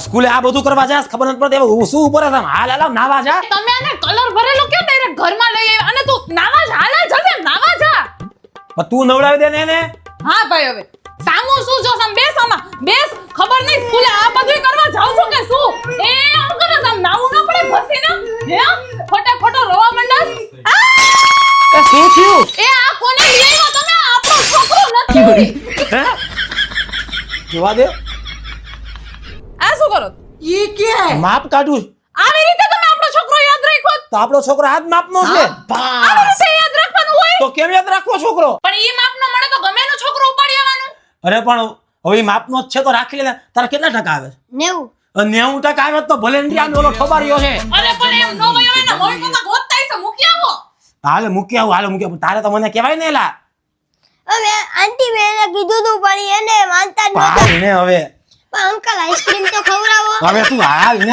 સ્કૂલે આ બધું કરવા જાય ખબર નથી પડતી. હવે શું ઉપર હાલ હાલ નાવા જા. તમે આને કલર ભરેલો કેમ ડાયરેક્ટ ઘરમાં લઈ આવ્યા? અને તું નાવા જા હાલ જલ્દી નાવા જા. પણ તું નવડાવી દે ને એને. હા ભાઈ હવે. સામો શું જો સમ બેસ આમાં. બેસ. ખબર નહીં સ્કૂલે આ બધું કરવા જાવ છો કે શું? એ આમ કરો સમ નાવું ન પડે ઘસીને હે? ખોટે ખોટો રોવા મંડાસ. એ શું થયું? એ આ કોને લઈ આવ્યો તમે? આપણો છોકરો નથી. હે? જોવા દે. આ શું કરો? ઈ કે. માપ કાઢું આવી રીતે તમે આપણો છોકરો યાદ રાખો તો આપણો છોકરો હાથ માપનો છે. આવી રીતે યાદ રાખવાનું હોય? તો કેમ યાદ રાખવો છોકરો? પણ ઈ માપનો મળે તો ગમે એનો છોકરો ઉપાડી આવવાનો. અરે પણ હવે ઈ માપનો જ છે તો રાખી લે તારા કેટલા ટકા આવે નેવું. અને નેવું ટકા આવે તો વોલેન્ટિયર ઓલો ઠોબારીયો છે. અરે પણ એમ નો વયો એના મમ્મી તો ગોતતા છે મૂકી આવો. હાલે મૂકી આવું હાલે મૂકી આવું. તારે તો મને કહેવાય ને એલા. હવે આંટી મેં કીધું તું પણ એને માનતા નહોતા. હવે. પણ અંકલ આઈસ્ક્રીમ તો ખવડાવો હવે તું હાલ ને